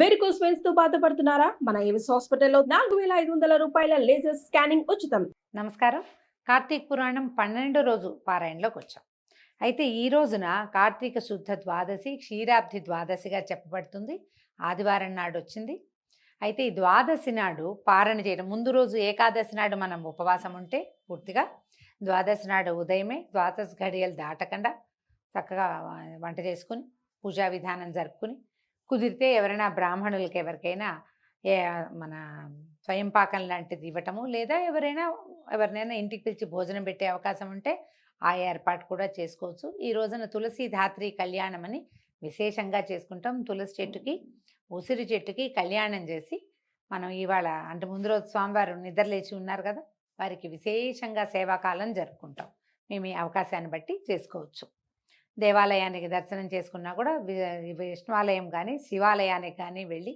Varicose వెయిన్స్తో బాధపడుతున్నారా? మన Avis హాస్పిటల్లో నాలుగు వేల ఐదు వందల రూపాయల లేజర్ స్కానింగ్ ఉచితం. నమస్కారం. కార్తీక పురాణం పన్నెండో రోజు పారాయణలోకి వచ్చాం. అయితే ఈ రోజున కార్తీక శుద్ధ ద్వాదశి క్షీరాబ్ది ద్వాదశిగా చెప్పబడుతుంది. ఆదివారం నాడు వచ్చింది. అయితే ఈ ద్వాదశి నాడు పారణ చేయడం ముందు రోజు ఏకాదశి నాడు మనం ఉపవాసం ఉంటే పూర్తిగా ద్వాదశి నాడు ఉదయమే ద్వాదశి ఘడియలు దాటకుండా చక్కగా వంట చేసుకుని పూజా విధానం జరుపుకుని కుదిరితే ఎవరైనా బ్రాహ్మణులకి ఎవరికైనా ఏ మన స్వయం పాకం లాంటిది ఇవ్వటము లేదా ఎవరైనా ఎవరినైనా ఇంటికి పిలిచి భోజనం పెట్టే అవకాశం ఉంటే ఆ ఏర్పాటు కూడా చేసుకోవచ్చు. ఈ రోజున తులసి ధాత్రి కళ్యాణం అని విశేషంగా చేసుకుంటాం. తులసి చెట్టుకి ఉసిరి చెట్టుకి కళ్యాణం చేసి మనం ఇవాళ అంటే ముందు రోజు స్వామివారు నిద్రలేచి ఉన్నారు కదా వారికి విశేషంగా సేవాకాలం జరుపుకుంటాం. మేము ఈ అవకాశాన్ని బట్టి చేసుకోవచ్చు. దేవాలయానికి దర్శనం చేసుకున్నా కూడా విష్ణువాలయం కానీ శివాలయానికి కానీ వెళ్ళి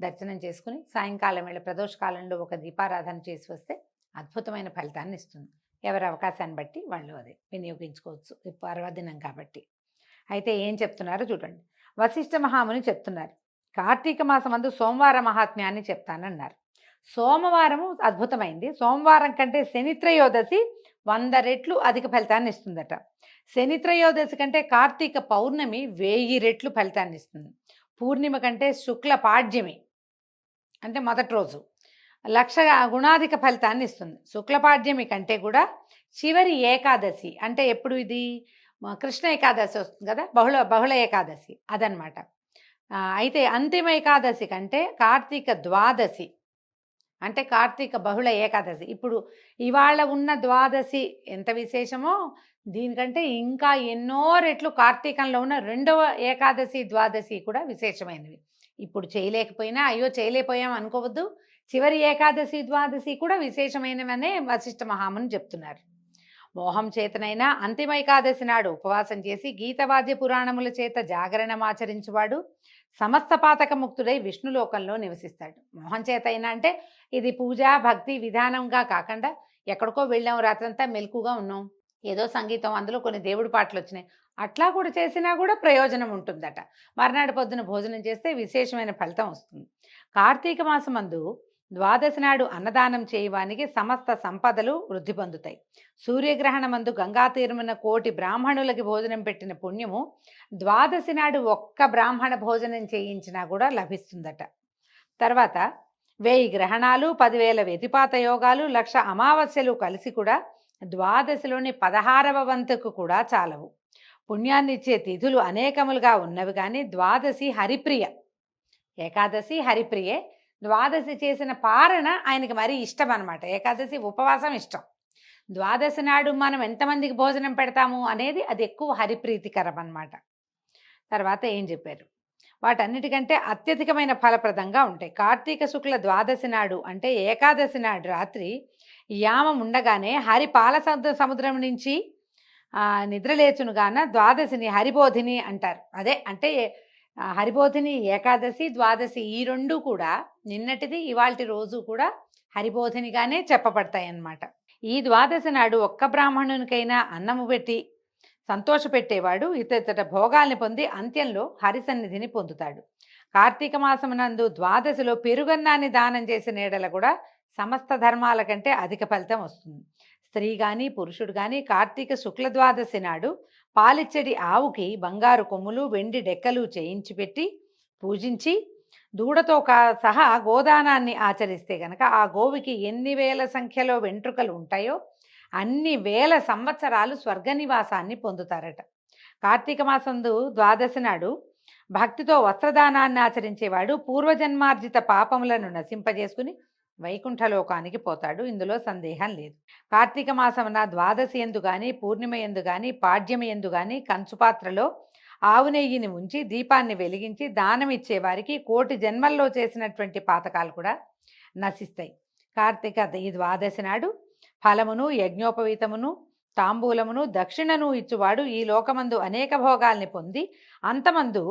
దర్శనం చేసుకుని సాయంకాలం వేళ ప్రదోషకాలంలో ఒక దీపారాధన చేసి వస్తే అద్భుతమైన ఫలితాన్ని ఇస్తుంది. ఎవరి అవకాశాన్ని బట్టి వాళ్ళు అది వినియోగించుకోవచ్చు. పర్వదినం కాబట్టి. అయితే ఏం చెప్తున్నారో చూడండి. వశిష్ఠ మహాముని చెప్తున్నారు. కార్తీక మాసం అందు సోమవార మహాత్మ్యాన్ని చెప్తానన్నారు. సోమవారము అద్భుతమైంది. సోమవారం కంటే శనిత్రయోదశి వంద రెట్లు అధిక ఫలితాన్ని ఇస్తుందట. శనిత్రయోదశి కంటే కార్తీక పౌర్ణమి వెయ్యి రెట్లు ఫలితాన్ని ఇస్తుంది. పూర్ణిమ కంటే శుక్ల పాడ్యమి అంటే మొదటి రోజు లక్ష గుణాధిక ఫలితాన్ని ఇస్తుంది. శుక్లపాడ్యమి కంటే కూడా చివరి ఏకాదశి అంటే ఎప్పుడు ఇది? కృష్ణ ఏకాదశి వస్తుంది కదా? బహుళ బహుళ ఏకాదశి అదనమాట అయితే అంతిమ ఏకాదశి కంటే కార్తీక ద్వాదశి అంటే కార్తీక బహుళ ఏకాదశి. ఇప్పుడు ఇవాళ ఉన్న ద్వాదశి ఎంత విశేషమో? దీనికంటే ఇంకా ఎన్నో రెట్లు కార్తీకంలో ఉన్న రెండవ ఏకాదశి ద్వాదశి కూడా విశేషమైనవి. ఇప్పుడు చేయలేకపోయినా అయ్యో చేయలేకపోయాం అనుకోవద్దు. చివరి ఏకాదశి ద్వాదశి కూడా విశేషమైనవనే వశిష్ఠ మహాముని చెప్తున్నారు. మోహం చేతనైనా అంతిమ ఏకాదశి నాడు ఉపవాసం చేసి గీతవాద్య పురాణముల చేత జాగరణమాచరించువాడు సమస్త పాతక ముక్తుడై విష్ణులోకంలో నివసిస్తాడు. మోహం చేత అయినా అంటే ఇది పూజ భక్తి విధానంగా కాకుండా ఎక్కడికో వెళ్ళాం రాత్రంతా మెలకుగా ఉన్నాం. ఏదో సంగీతం అందులో కొన్ని దేవుడి పాటలు వచ్చినాయి. అట్లా కూడా చేసినా కూడా ప్రయోజనం ఉంటుందట. మర్నాడు పొద్దున భోజనం చేస్తే విశేషమైన ఫలితం వస్తుంది. కార్తీక మాసమందు ద్వాదశి నాడు అన్నదానం చేయవానికి సమస్త సంపదలు వృద్ధి పొందుతాయి. సూర్యగ్రహణమందు గంగా తీరమున కోటి బ్రాహ్మణులకి భోజనం పెట్టిన పుణ్యము ద్వాదశి నాడు ఒక్క బ్రాహ్మణ భోజనం చేయించినా కూడా లభిస్తుందట. తర్వాత వెయ్యి గ్రహణాలు పదివేల వ్యతిపాత యోగాలు లక్ష అమావాస్యలు కలిసి కూడా ద్వాదశిలోని పదహారవ వంతుకు కూడా చాలవు. పుణ్యాన్నిచ్చే తిథులు అనేకములుగా ఉన్నవి కానీ ద్వాదశి హరిప్రియ ఏకాదశి హరిప్రియే ద్వాదశి చేసిన పారణ ఆయనకి మరీ ఇష్టం అనమాట ఏకాదశి ఉపవాసం ఇష్టం. ద్వాదశి నాడు మనం ఎంతమందికి భోజనం పెడతాము అనేది అది ఎక్కువ హరిప్రీతికరం అన్నమాట. తర్వాత ఏం చెప్పారు? వాటన్నిటికంటే అత్యధికమైన ఫలప్రదంగా ఉంటాయి. కార్తీక శుక్ల ద్వాదశి నాడు అంటే ఏకాదశి నాడు రాత్రి యామం ఉండగానే హరి పాల సముద్రం నుంచి నిద్రలేచునుగాన ద్వాదశిని హరిబోధిని అంటారు. అదే అంటే హరిబోధిని ఏకాదశి ద్వాదశి ఈ రెండు కూడా నిన్నటిది ఇవాల్టి రోజు కూడా హరిబోధినిగానే చెప్పబడతాయి అన్నమాట ఈ ద్వాదశి నాడు ఒక్క బ్రాహ్మణునికైనా అన్నము పెట్టి సంతోషపెట్టేవాడు ఇతర భోగాల్ని పొంది అంత్యంలో హరి సన్నిధిని పొందుతాడు. కార్తీక మాసమునందు ద్వాదశిలో పెరుగన్నాన్ని దానం చేసిన ఏడల కూడా సమస్త ధర్మాల కంటే అధిక ఫలితం వస్తుంది. స్త్రీ కానీ పురుషుడు కానీ కార్తీక శుక్ల ద్వాదశి నాడు పాలిచ్చడి ఆవుకి బంగారు కొమ్ములు వెండి డెక్కలు చేయించి పెట్టి పూజించి దూడతో కా సహా గోదానాన్ని ఆచరిస్తే గనక ఆ గోవికి ఎన్ని వేల సంఖ్యలో వెంట్రుకలు ఉంటాయో అన్ని వేల సంవత్సరాలు స్వర్గ నివాసాన్ని పొందుతారట. కార్తీక మాసందు ద్వాదశి నాడు భక్తితో వస్త్రదానాన్ని ఆచరించేవాడు పూర్వజన్మార్జిత పాపములను నశింపజేసుకుని వైకుంఠలోకానికి పోతాడు. ఇందులో సందేహం లేదు. కార్తీక మాసమున ద్వాదశి ఎందు కానీ పూర్ణిమ ఎందు కానీ పాడ్యమి ఎందు కానీ కంచుపాత్రలో ఆవు నెయ్యిని ఉంచి దీపాన్ని వెలిగించి దానం ఇచ్చేవారికి కోటి జన్మల్లో చేసినటువంటి పాతకాలు కూడా నశిస్తాయి. కార్తీక ఈ ద్వాదశి నాడు ఫలమును యజ్ఞోపవీతమును తాంబూలమును దక్షిణను ఇచ్చువాడు ఈ లోకమందు అనేక భోగాల్ని పొంది అంతమందు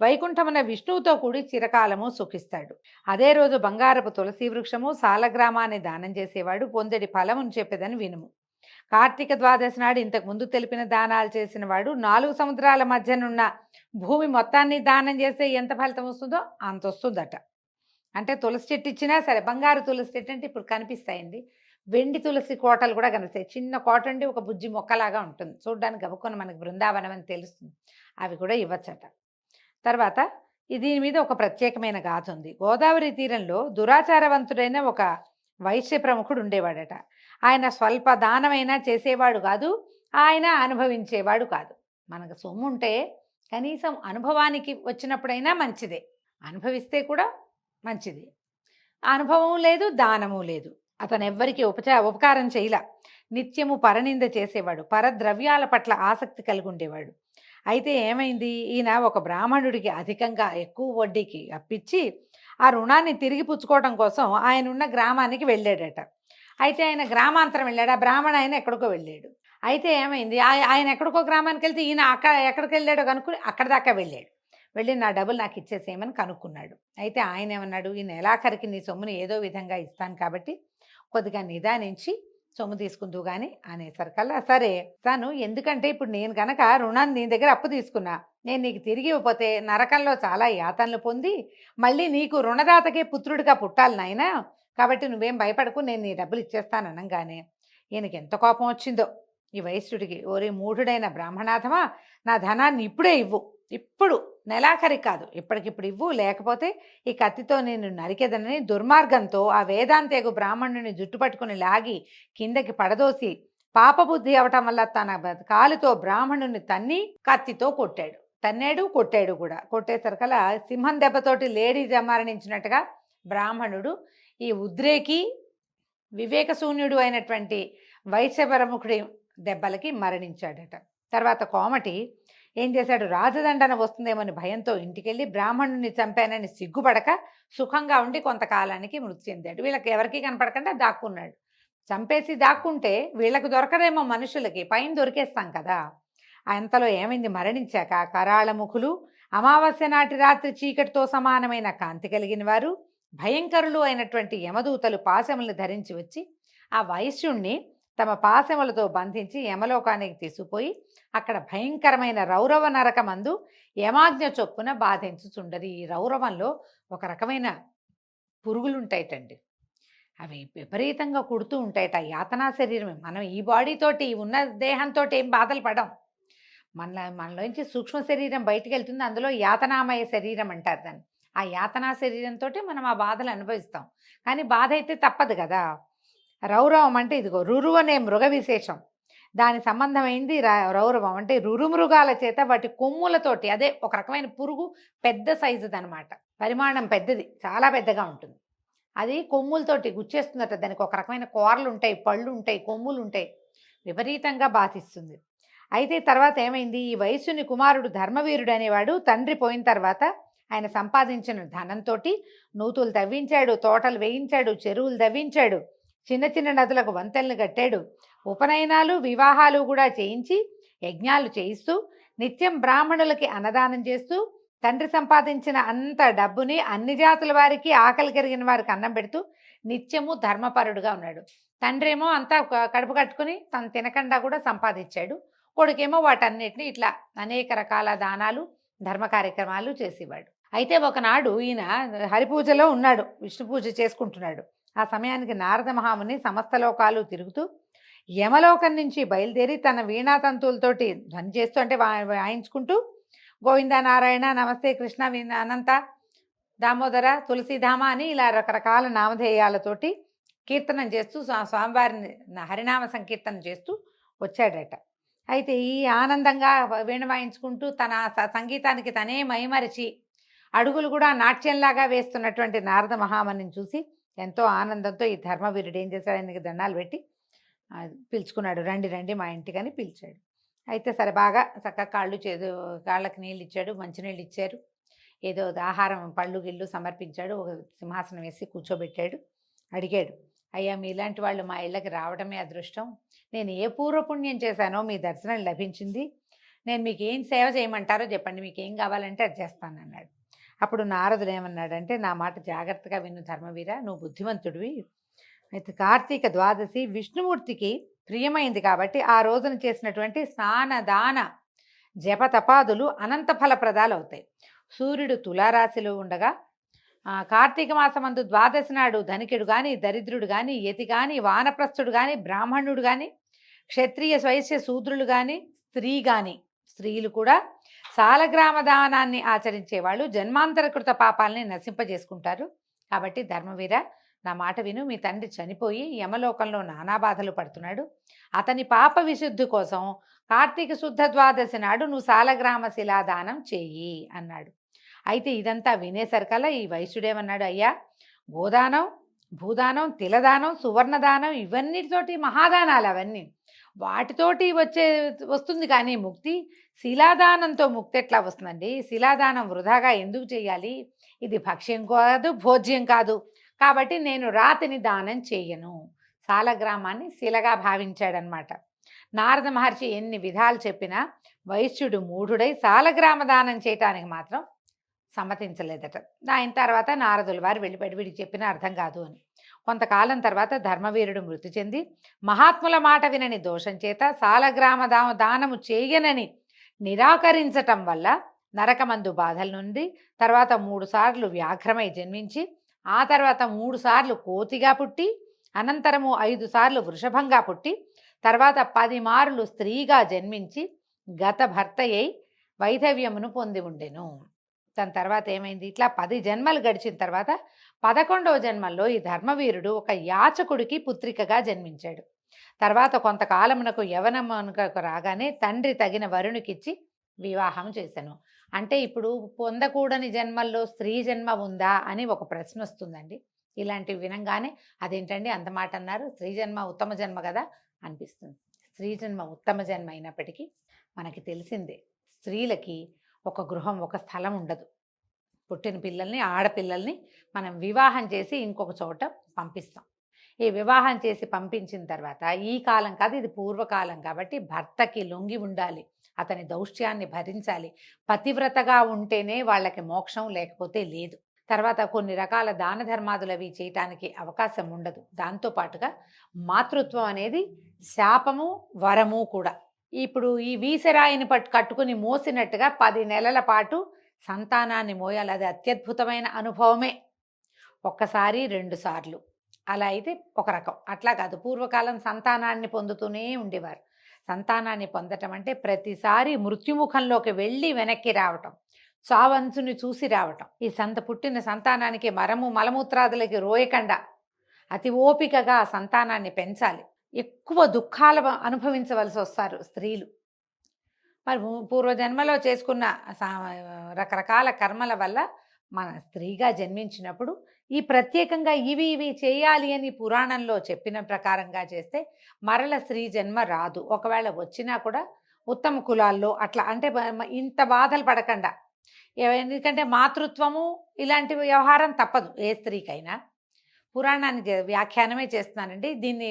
వైకుంఠమున విష్ణువుతో కూడి చిరకాలము సుఖిస్తాడు. అదే రోజు బంగారపు తులసి వృక్షము సాలగ్రామాన్ని దానం చేసేవాడు పొందడి ఫలమును చెప్పేదని వినుము. కార్తీక ద్వాదశి నాడు ఇంతకు ముందు తెలిపిన దానాలు చేసిన వాడు నాలుగు సముద్రాల మధ్యనున్న భూమి మొత్తాన్ని దానం చేస్తే ఎంత ఫలితం వస్తుందో అంత వస్తుందట. అంటే తులసి చెట్టు ఇచ్చినా సరే బంగారు తులసి చెట్టు అంటే ఇప్పుడు కనిపిస్తాయండి. వెండి తులసి కోటలు కూడా కనిపిస్తాయి. చిన్న కోట అండి ఒక బుజ్జి మొక్కలాగా ఉంటుంది. చూడడానికి గబుకొని మనకి బృందావనం అని తెలుస్తుంది. అవి కూడా ఇవ్వచ్చట. తర్వాత దీని మీద ఒక ప్రత్యేకమైన గాథ ఉంది. గోదావరి తీరంలో దురాచారవంతుడైన ఒక వైశ్య ప్రముఖుడు ఉండేవాడట. ఆయన స్వల్ప దానమైనా చేసేవాడు కాదు ఆయన అనుభవించేవాడు కాదు. మనకు సొమ్ము ఉంటే కనీసం అనుభవానికి వచ్చినప్పుడైనా మంచిదే. అనుభవిస్తే కూడా మంచిది. అనుభవం లేదు దానము లేదు. అతను ఎవ్వరికి ఉపచా ఉపకారం చేయల. నిత్యము పరనింద చేసేవాడు పరద్రవ్యాల పట్ల ఆసక్తి కలిగి ఉండేవాడు అయితే ఏమైంది? ఈయన ఒక బ్రాహ్మణుడికి అధికంగా ఎక్కువ వడ్డీకి అప్పించి ఆ రుణాన్ని తిరిగి పుచ్చుకోవడం కోసం ఆయన ఉన్న గ్రామానికి వెళ్ళాడట. అయితే ఆయన గ్రామాంతరం వెళ్ళాడు. ఆ బ్రాహ్మణ ఆయన ఎక్కడికో వెళ్ళాడు. అయితే ఏమైంది? ఆయ- ఆయన ఎక్కడికో గ్రామానికి వెళ్తే ఈయన అక్కడ ఎక్కడికి వెళ్ళాడో కనుక్కుని అక్కడ దాకా వెళ్ళాడు. వెళ్ళి నా డబ్బులు నాకు ఇచ్చేసేయమని కనుక్కున్నాడు. అయితే ఆయన ఏమన్నాడు? ఈ నెలాఖరికి నీ సొమ్ముని ఏదో విధంగా ఇస్తాను కాబట్టి కొద్దిగా నిదానించి సొమ్ము తీసుకుందు కానీ అనేసరికల్లా సరే తను ఎందుకంటే ఇప్పుడు నేను కనుక రుణాన్ని నీ దగ్గర అప్పు తీసుకున్నా నేను నీకు తిరిగి ఇవ్వకపోతే నరకంలో చాలా యాతనలు పొంది మళ్ళీ నీకు రుణదాతకే పుత్రుడిగా పుట్టాలి నాయనా. కాబట్టి నువ్వేం భయపడకు నేను నీ డబ్బులు ఇచ్చేస్తాను అనగానే. ఈయనకి ఎంత కోపం వచ్చిందో. ఈ వైశ్యుడికి ఓరే మూఢుడైన బ్రాహ్మణాథమా నా ధనాన్ని ఇప్పుడే ఇవ్వు. ఇప్పుడు నెలాఖరి కాదు ఇప్పటికిప్పుడు ఇవ్వు. లేకపోతే ఈ కత్తితో నేను నరికేదనని దుర్మార్గంతో ఆ వేదాంతేగు బ్రాహ్మణుని జుట్టు పట్టుకుని లాగి కిందకి పడదోసి పాపబుద్ధి అవటం వల్ల తన కాలుతో బ్రాహ్మణుని తన్ని కత్తితో కొట్టాడు. తన్నాడు కొట్టాడు కూడా. కొట్టేసరికల సింహం దెబ్బతోటి లేడీ మరణించినట్టుగా బ్రాహ్మణుడు ఈ ఉద్రేకి వివేకశూన్యుడు అయినటువంటి వైశ్యపరముఖుడి దెబ్బలకి మరణించాడట. తర్వాత కోమటి ఏం చేశాడు? రాజదండన వస్తుందేమని భయంతో ఇంటికెళ్ళి బ్రాహ్మణుని చంపానని సిగ్గుపడక సుఖంగా ఉండి కొంతకాలానికి మృతి చెందాడు. వీళ్ళకి ఎవరికి కనపడకుండా దాక్కున్నాడు. చంపేసి దాక్కుంటే వీళ్ళకు దొరకదేమో మనుషులకి పైన దొరికేస్తాం కదా. అంతలో ఏమైంది? మరణించాక కరాళముఖులు అమావాస్య నాటి రాత్రి చీకటితో సమానమైన కాంతి కలిగిన వారు భయంకరులు అయినటువంటి యమదూతలు పాశములను ధరించి వచ్చి ఆ వైశ్యుణ్ణి తమ పాశములతో బంధించి యమలోకానికి తీసుకుపోయి అక్కడ భయంకరమైన రౌరవ నరకమందు యమాజ్ఞ చొప్పున బాధించుచుండదు ఈ రౌరవంలో ఒక రకమైన పురుగులు ఉంటాయిటండి అవి విపరీతంగా కుడుతూ ఉంటాయట. యాతనా శరీరమే. మనం ఈ బాడీతోటి ఉన్న దేహంతో ఏం బాధలు పడం. మన మనలోంచి సూక్ష్మ శరీరం బయటికి వెళ్తుంది అందులో యాతనామయ శరీరం అంటారు దాన్ని. ఆ యాతనా శరీరంతో మనం ఆ బాధలు అనుభవిస్తాం. కానీ బాధ అయితే తప్పదు కదా. రౌరవం అంటే ఇదిగో రురువు అనే మృగ విశేషం. దాని సంబంధమైంది రౌరవం అంటే రురుమృగాల చేత వాటి కొమ్ములతోటి అదే ఒక రకమైన పురుగు పెద్ద సైజుది అనమాట పరిమాణం పెద్దది చాలా పెద్దగా ఉంటుంది. అది కొమ్ములతోటి గుచ్చేస్తుందట. దానికి ఒక రకమైన కూరలు ఉంటాయి పళ్ళు ఉంటాయి కొమ్ములు ఉంటాయి. విపరీతంగా బాధిస్తుంది. అయితే తర్వాత ఏమైంది? ఈ వయస్సుని కుమారుడు ధర్మవీరుడు అనేవాడు తండ్రి పోయిన తర్వాత ఆయన సంపాదించిన ధనంతో నూతులు తవ్వించాడు తోటలు వేయించాడు చెరువులు తవ్వించాడు చిన్న చిన్న నదులకు వంతెనలు కట్టాడు. ఉపనయనాలు వివాహాలు కూడా చేయించి యజ్ఞాలు చేయిస్తూ నిత్యం బ్రాహ్మణులకి అన్నదానం చేస్తూ తండ్రి సంపాదించిన అంత డబ్బుని అన్ని జాతుల వారికి ఆకలి కరిగిన వారికి అన్నం పెడుతూ నిత్యము ధర్మపరుడుగా ఉన్నాడు. తండ్రి ఏమో అంతా కడుపు కట్టుకుని తను తినకుండా కూడా సంపాదించాడు. కొడుకేమో వాటన్నిటిని ఇట్లా అనేక రకాల దానాలు ధర్మ కార్యక్రమాలు చేసేవాడు. అయితే ఒకనాడు ఈయన హరిపూజలో ఉన్నాడు విష్ణు పూజ చేసుకుంటున్నాడు. ఆ సమయానికి నారద మహాముని సమస్త లోకాలు తిరుగుతూ యమలోకం నుంచి బయలుదేరి తన వీణాతంతువులతోటి ధ్వని చేస్తూ అంటే వాయించుకుంటూ గోవింద నారాయణ నమస్తే కృష్ణ వీణ అనంత దామోదర తులసీధామ అని ఇలా రకరకాల నామధేయాలతోటి కీర్తనం చేస్తూ స్వామివారిని హరినామ సంకీర్తన చేస్తూ వచ్చాడట. అయితే ఈ ఆనందంగా వీణ వాయించుకుంటూ తన స- సంగీతానికి తనే మైమరిచి అడుగులు కూడా నాట్యంలాగా వేస్తున్నటువంటి నారద మహామని చూసి ఎంతో ఆనందంతో ఈ ధర్మవీరుడు ఏం చేశాడు? ఆయనకి దండాలు పెట్టి పిలుచుకున్నాడు. రండి రండి మా ఇంటికని పిలిచాడు. అయితే సరే బాగా చక్కగా కాళ్ళు చేదు కాళ్ళకి నీళ్ళు ఇచ్చాడు మంచినీళ్ళు ఇచ్చారు. ఏదో ఆహారం పళ్ళు గిళ్ళు సమర్పించాడు. ఒక సింహాసనం వేసి కూర్చోబెట్టాడు. అడిగాడు అయ్యా మీలాంటి వాళ్ళు మా ఇళ్ళకి రావడమే అదృష్టం. నేను ఏ పూర్వపుణ్యం చేశానో మీ దర్శనం లభించింది. నేను మీకు ఏం సేవ చేయమంటారో చెప్పండి. మీకు ఏం కావాలంటే అది చేస్తానన్నాడు. అప్పుడు నారదుడు ఏమన్నాడంటే నా మాట జాగ్రత్తగా విను ధర్మవీర నువ్వు బుద్ధిమంతుడివి. అయితే కార్తీక ద్వాదశి విష్ణుమూర్తికి ప్రియమైంది కాబట్టి ఆ రోజున చేసినటువంటి స్నాన దాన జపతపాదులు అనంత ఫలప్రదాలు అవుతాయి సూర్యుడు తులారాశిలో ఉండగా కార్తీక మాసమందు ద్వాదశి నాడు ధనికుడు కానీ దరిద్రుడు కానీ యతి కానీ వానప్రస్థుడు కానీ బ్రాహ్మణుడు కానీ క్షత్రియ స్వైశ్య శూద్రులు కానీ స్త్రీ కానీ స్త్రీలు కూడా సాలగ్రామ దానాన్ని ఆచరించే వాళ్ళు జన్మాంతరకృత పాపాలని నశింపజేసుకుంటారు. కాబట్టి ధర్మవీర నా మాట విను. మీ తండ్రి చనిపోయి యమలోకంలో నానా బాధలు పడుతున్నాడు. అతని పాప విశుద్ధి కోసం కార్తీక శుద్ధ ద్వాదశి నాడు నువ్వు సాలగ్రామ శిలాదానం చెయ్యి అన్నాడు. అయితే ఇదంతా వినేసరికల్లా ఈ వైశ్యుడేమన్నాడు అయ్యా గోదానం భూదానం తిలదానం సువర్ణదానం ఇవన్నిటితోటి మహాదానాలు అవన్నీ. వాటితోటి వచ్చే వస్తుంది కానీ ముక్తి. శిలాదానంతో ముక్తి ఎట్లా వస్తుందండి? శిలాదానం వృధాగా ఎందుకు చేయాలి? ఇది భక్ష్యం కాదు భోజ్యం కాదు. కాబట్టి నేను రాతిని దానం చేయను. సాలగ్రామాన్ని శిలగా భావించాడనమాట. నారద మహర్షి ఎన్ని విధాలు చెప్పినా వైశ్యుడు మూఢుడై సాలగ్రామ దానం చేయటానికి మాత్రం సమ్మతించలేదట. దాని తర్వాత నారదుల వారు వెళ్ళిపెట్టి వీడికి చెప్పిన అర్థం కాదు అని. కొంతకాలం తర్వాత ధర్మవీరుడు మృతి చెంది మహాత్ముల మాట వినని దోషం చేత సాలగ్రామ దామ దానము చేయనని నిరాకరించటం వల్ల నరకమందు బాధల నుండి తర్వాత మూడుసార్లు వ్యాఘ్రమై జన్మించి ఆ తర్వాత మూడుసార్లు కోతిగా పుట్టి అనంతరము ఐదు సార్లు వృషభంగా పుట్టి తర్వాత పది మార్లు స్త్రీగా జన్మించి గత భర్తయ్యి వైధవ్యమును పొంది ఉండెను. దాని తర్వాత ఏమైంది? ఇట్లా పది జన్మలు గడిచిన తర్వాత పదకొండవ జన్మల్లో ఈ ధర్మవీరుడు ఒక యాచకుడికి పుత్రికగా జన్మించాడు. తర్వాత కొంతకాలమునకు యవనమునకు రాగానే తండ్రి తగిన వరుణికిచ్చి వివాహం చేశాను. అంటే ఇప్పుడు పొందకూడని జన్మల్లో స్త్రీ జన్మ ఉందా అని ఒక ప్రశ్న వస్తుందండి. ఇలాంటివి వినంగానే అదేంటండి అంత మాట అన్నారు? స్త్రీ జన్మ ఉత్తమ జన్మ కదా అనిపిస్తుంది. స్త్రీ జన్మ ఉత్తమ జన్మ అయినప్పటికీ మనకి తెలిసిందే స్త్రీలకి ఒక గృహం ఒక స్థలం ఉండదు. పుట్టిన పిల్లల్ని ఆడపిల్లల్ని మనం వివాహం చేసి ఇంకొక చోట పంపిస్తాం. ఈ వివాహం చేసి పంపించిన తర్వాత ఈ కాలం కాదు ఇది పూర్వకాలం కాబట్టి భర్తకి లొంగి ఉండాలి. అతని దౌష్ట్యాన్ని భరించాలి. పతివ్రతగా ఉంటేనే వాళ్ళకి మోక్షం లేకపోతే లేదు. తర్వాత కొన్ని రకాల దాన ధర్మాదులు అవి చేయటానికి అవకాశం ఉండదు. దాంతోపాటుగా మాతృత్వం అనేది శాపము వరము కూడా. ఇప్పుడు ఈ వీసరాయిని పట్టు కట్టుకుని మోసినట్టుగా పది నెలల పాటు సంతానాన్ని మోయాలి. అది అత్యద్భుతమైన అనుభవమే. ఒక్కసారి రెండుసార్లు అలా అయితే ఒక రకం. అట్లా కాదు. పూర్వకాలం సంతానాన్ని పొందుతూనే ఉండేవారు. సంతానాన్ని పొందటం అంటే ప్రతిసారి మృత్యుముఖంలోకి వెళ్ళి వెనక్కి రావటం. చావంచుని చూసి రావటం. ఈ సంత పుట్టిన సంతానానికి మరము మలమూత్రాదులకి రోయకుండా అతి ఓపికగా సంతానాన్ని పెంచాలి. ఎక్కువ దుఃఖాలు అనుభవించవలసి వస్తారు స్త్రీలు. మరి పూర్వజన్మలో చేసుకున్న సా- రకరకాల కర్మల వల్ల మన స్త్రీగా జన్మించినప్పుడు ఈ ప్రత్యేకంగా ఇవి ఇవి చేయాలి అని పురాణంలో చెప్పిన ప్రకారంగా చేస్తే మరల స్త్రీ జన్మ రాదు. ఒకవేళ వచ్చినా కూడా ఉత్తమ కులాల్లో అట్లా అంటే ఇంత బాధలు పడకుండా. ఎందుకంటే మాతృత్వము ఇలాంటి వ్యవహారం తప్పదు ఏ స్త్రీకైనా. పురాణానికి వ్యాఖ్యానమే చేస్తున్నానండి. దీన్ని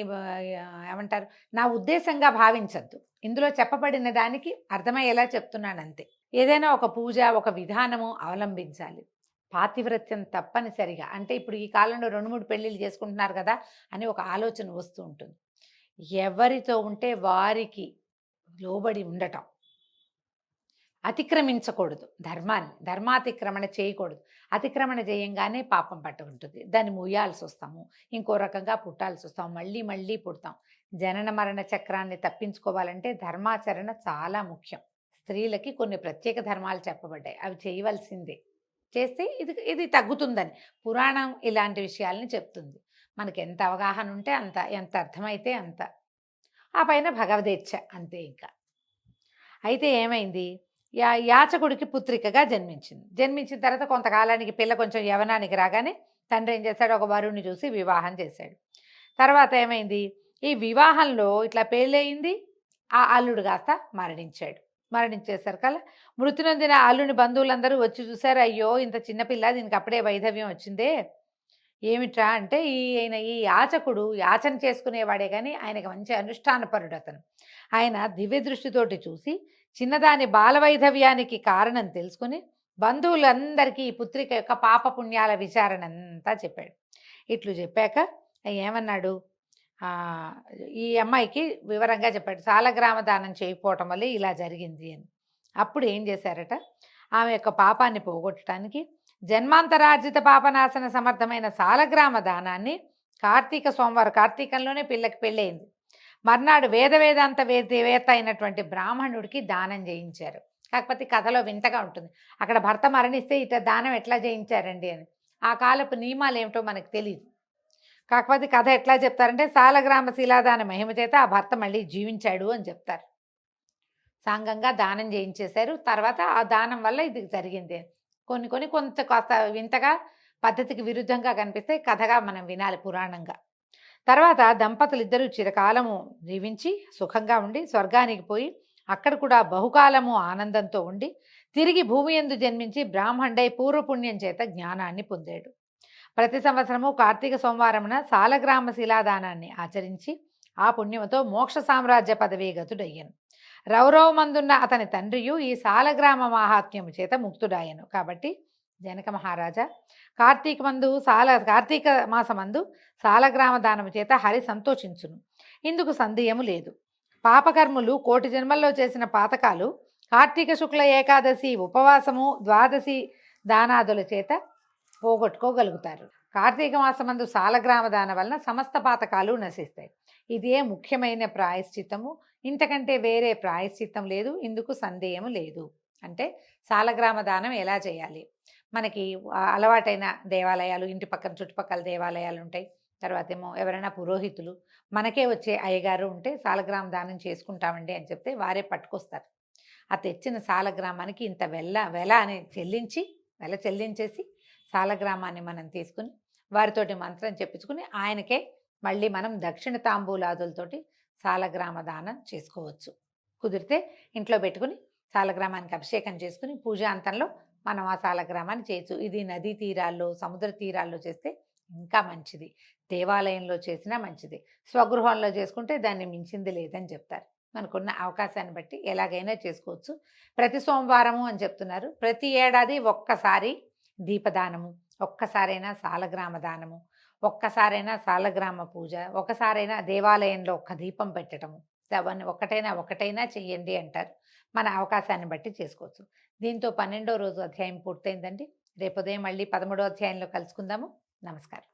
ఏమంటారు నా ఉద్దేశంగా భావించద్దు. ఇందులో చెప్పబడిన దానికి అర్థమయ్యేలా చెప్తున్నాను అంతే ఏదైనా ఒక పూజ ఒక విధానము అవలంబించాలి. పాతివ్రత్యం తప్పనిసరిగా. అంటే ఇప్పుడు ఈ కాలంలో రెండు మూడు పెళ్ళిళ్ళు చేసుకుంటున్నారు కదా అని ఒక ఆలోచన వస్తూ ఉంటుంది. ఎవరితో ఉంటే వారికి లోబడి ఉండటం. అతిక్రమించకూడదు. ధర్మాన్ని ధర్మాతిక్రమణ చేయకూడదు. అతిక్రమణ చేయంగానే పాపం పట్టుకుంటుంది. దాన్ని ముయ్యాల్సి వస్తాము ఇంకో రకంగా పుట్టాల్సి వస్తాం మళ్ళీ మళ్ళీ పుడతాం. జనన మరణ చక్రాన్ని తప్పించుకోవాలంటే ధర్మాచరణ చాలా ముఖ్యం. స్త్రీలకి కొన్ని ప్రత్యేక ధర్మాలు చెప్పబడ్డాయి. అవి చేయవలసిందే. చేస్తే ఇది ఇది తగ్గుతుందని. పురాణం ఇలాంటి విషయాల్ని చెప్తుంది. మనకి ఎంత అవగాహన ఉంటే అంత ఎంత అర్థమైతే అంత. ఆ పైన భగవదేచ్ఛ అంతే ఇంకా. అయితే ఏమైంది? యా యాచకుడికి పుత్రికగా జన్మించింది. జన్మించిన తర్వాత కొంతకాలానికి పిల్ల కొంచెం యవనానికి రాగానే తండ్రి ఏం చేశాడు? ఒక వరుణ్ణి చూసి వివాహం చేశాడు. తర్వాత ఏమైంది? ఈ వివాహంలో ఇట్లా పెళ్ళయింది. ఆ అల్లుడు కాస్త మరణించాడు. మరణించేసరికల్లా మృతి నొందిన అల్లుని బంధువులందరూ వచ్చి చూశారు. అయ్యో ఇంత చిన్నపిల్ల దీనికి అప్పుడే వైధవ్యం వచ్చిందే. ఏమిట్రా అంటే ఈ ఆయన ఈ యాచకుడు యాచన చేసుకునేవాడే కానీ ఆయనకు మంచి అనుష్ఠానపరుడు అతను ఆయన దివ్య దృష్టితోటి చూసి చిన్నదాని బాలవైధవ్యానికి కారణం తెలుసుకుని బంధువులందరికీ ఈ పుత్రిక యొక్క పాపపుణ్యాల విచారణ అంతా చెప్పాడు. ఇట్లు చెప్పాక ఏమన్నాడు? ఈ అమ్మాయికి వివరంగా చెప్పాడు. సాలగ్రామ దానం చేయకపోవటం వల్ల ఇలా జరిగింది అని. అప్పుడు ఏం చేశారట? ఆమె యొక్క పాపాన్ని పోగొట్టడానికి జన్మాంతరార్జిత పాపనాశన సమర్థమైన సాలగ్రామ దానాన్ని కార్తీక సోమవారం కార్తీకంలోనే పిల్లకి పెళ్ళయింది. మర్నాడు వేద వేదాంత వేద వేత్త అయినటువంటి బ్రాహ్మణుడికి దానం చేయించారు. కాకపోతే కథలో వింతగా ఉంటుంది. అక్కడ భర్త మరణిస్తే ఇట దానం ఎట్లా చేయించారండి అని. ఆ కాలపు నియమాలు ఏమిటో మనకు తెలియదు కాకపోతే కథ ఎట్లా చెప్తారంటే సాలగ్రామ శిలాదాన మహిమ చేత ఆ భర్త మళ్ళీ జీవించాడు అని చెప్తారు. సాంగంగా దానం చేయించేశారు. తర్వాత ఆ దానం వల్ల ఇది జరిగింది. కొన్ని కొన్ని కొంత కాస్త వింతగా పద్ధతికి విరుద్ధంగా కనిపిస్తే కథగా మనం వినాలి పురాణంగా. తర్వాత దంపతులు ఇద్దరు చిరకాలము జీవించి సుఖంగా ఉండి స్వర్గానికి పోయి అక్కడ కూడా బహుకాలము ఆనందంతో ఉండి తిరిగి భూమి ఎందు జన్మించి బ్రాహ్మణుడై పూర్వపుణ్యం చేత జ్ఞానాన్ని పొందాడు. ప్రతి సంవత్సరము కార్తీక సోమవారమున సాలగ్రామ శిలాదానాన్ని ఆచరించి ఆ పుణ్యముతో మోక్ష సామ్రాజ్య పదవీ గతుడయ్యను. రౌరవమందున్న అతని తండ్రియు ఈ సాలగ్రామ మాహాత్మ్యము చేత ముక్తుడాయను కాబట్టి జనక మహారాజా. కార్తీక మందు సాల కార్తీక మాసమందు సాలగ్రామ దానము చేత హరి సంతోషించును. ఇందుకు సందేహము లేదు. పాపకర్ములు కోటి జన్మల్లో చేసిన పాతకాలు కార్తీక శుక్ల ఏకాదశి ఉపవాసము ద్వాదశి దానాదుల చేత పోగొట్టుకోగలుగుతారు. కార్తీక మాసమందు సాలగ్రామ దాన వలన సమస్త పాతకాలు నశిస్తాయి. ఇదే ముఖ్యమైన ప్రాయశ్చిత్తము. ఇంతకంటే వేరే ప్రాయశ్చిత్తం లేదు. ఇందుకు సందేహము లేదు. అంటే సాలగ్రామ దానం ఎలా చేయాలి? మనకి అలవాటైన దేవాలయాలు ఇంటి పక్కన చుట్టుపక్కల దేవాలయాలు ఉంటాయి. తర్వాత ఏమో ఎవరైనా పురోహితులు మనకే వచ్చే అయ్యగారు ఉంటే సాలగ్రామ దానం చేసుకుంటామండి అని చెప్తే వారే పట్టుకొస్తారు. ఆ తెచ్చిన సాలగ్రామానికి ఇంత వెల్ల వెల అని చెల్లించి వెల చెల్లించేసి సాలగ్రామాన్ని మనం తీసుకుని వారితోటి మంత్రం చెప్పించుకుని ఆయనకే మళ్ళీ మనం దక్షిణ తాంబూలాదులతోటి సాలగ్రామ దానం చేసుకోవచ్చు. కుదిరితే ఇంట్లో పెట్టుకుని సాలగ్రామానికి అభిషేకం చేసుకుని పూజ అంతంలో మనం ఆ చేయొచ్చు. ఇది నదీ తీరాల్లో సముద్ర తీరాల్లో చేస్తే ఇంకా మంచిది. దేవాలయంలో చేసినా మంచిది. స్వగృహంలో చేసుకుంటే దాన్ని మించింది లేదని చెప్తారు. మనకున్న అవకాశాన్ని బట్టి ఎలాగైనా చేసుకోవచ్చు. ప్రతి సోమవారము అని చెప్తున్నారు. ప్రతి ఏడాది ఒక్కసారి దీపదానము ఒక్కసారైనా సాలగ్రామ దానము ఒక్కసారైనా సాలగ్రామ పూజ ఒకసారైనా దేవాలయంలో ఒక్క దీపం పెట్టడము. అవన్నీ ఒకటైనా ఒకటైనా చెయ్యండి అంటారు. మన అవకాశాన్ని బట్టి చేసుకోవచ్చు. దీంతో పన్నెండో రోజు అధ్యాయం పూర్తయిందండి. రేపు ఉదయం మళ్ళీ పదమూడో అధ్యాయంలో కలుసుకుందాము. నమస్కారం.